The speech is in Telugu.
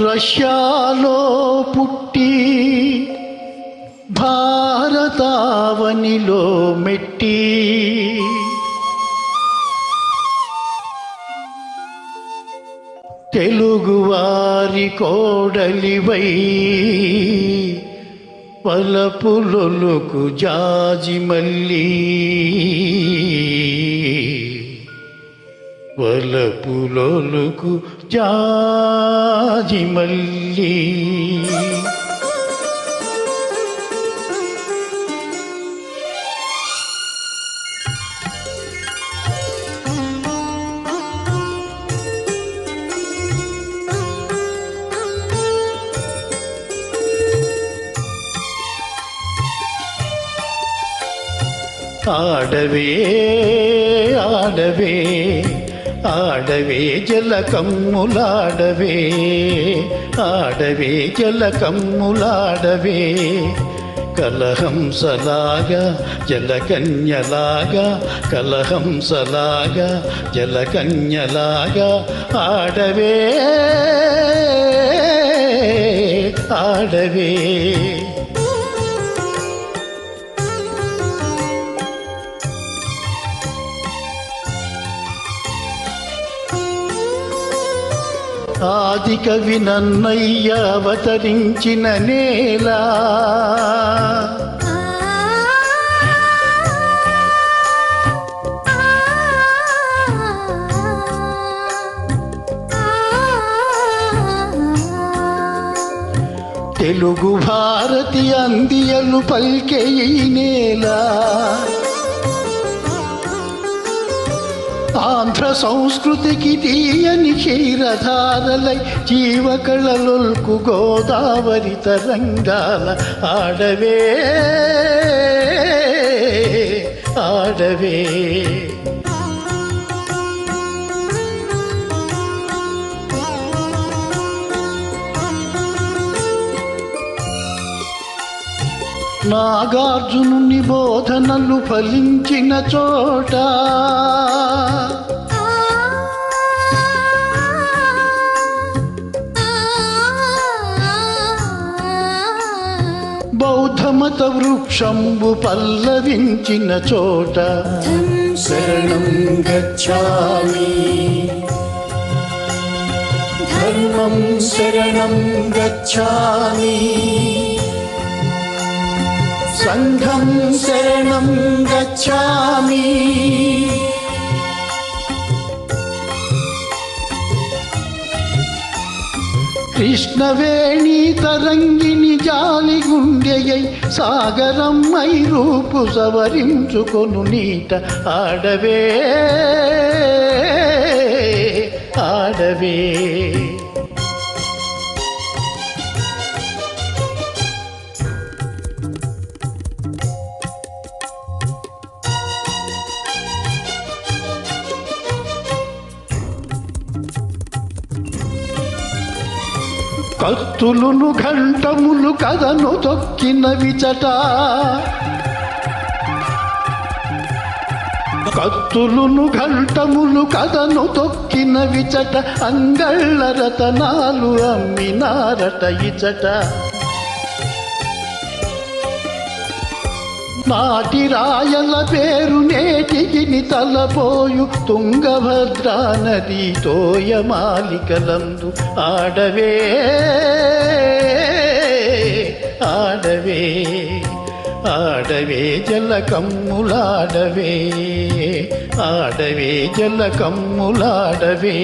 రష్యాలో పుట్టి భారతావనిలో మెట్టి. తెలుగువారి కోడలివై పలపులొలుకు జాజి మళ్ళీ వలపులొలుకు జాజి మల్లి ఆడవే ఆడవే. ఆడవే జలకమ్ములాడవే ఆడవే జలకమ్ములాడవే. కలహంసలాగా జలకన్యలాగా కలహంసలాగా జలకన్యలాగా ఆడవే ఆడవే. ఆది కవి నన్నయ్య అవతరించిన నేల తెలుగు భారతి అందియలు పల్కే ఈ నేలా ఆంధ్ర సంస్కృతికి తీయని క్షీరధారలై జీవకళలొల్కు గోదావరి తరంగాల ఆడవే ఆడవే. నాగార్జునుని బోధనలు ఫలించిన చోట. బౌద్ధమత వృక్షంబు పల్లవించిన చోట. శరణం గచ్చామి. ధర్మం శరణం గచ్చామి. సంఘం శరణం గచ్చామి. కృష్ణవేణి తరంగిణి జాలి గుండెయై సాగరమ్మై రూపు సవరించుకొను నీట ఆడవే. కత్తులును ఘంటములు కథను తొక్కిన విచట. కత్తులును ఘంటములు కథను తొక్కిన విచట అంగళ్ళ రతనాలు అమ్మినారట ఇచట. నాటి రాయల పేరు నేటికి తలపోయు తుంగభద్రా నది తోయమాలికలందు ఆడవే ఆడవే ఆడవే జల కమ్ములాడవే ఆడవే జల కమ్ములాడవే.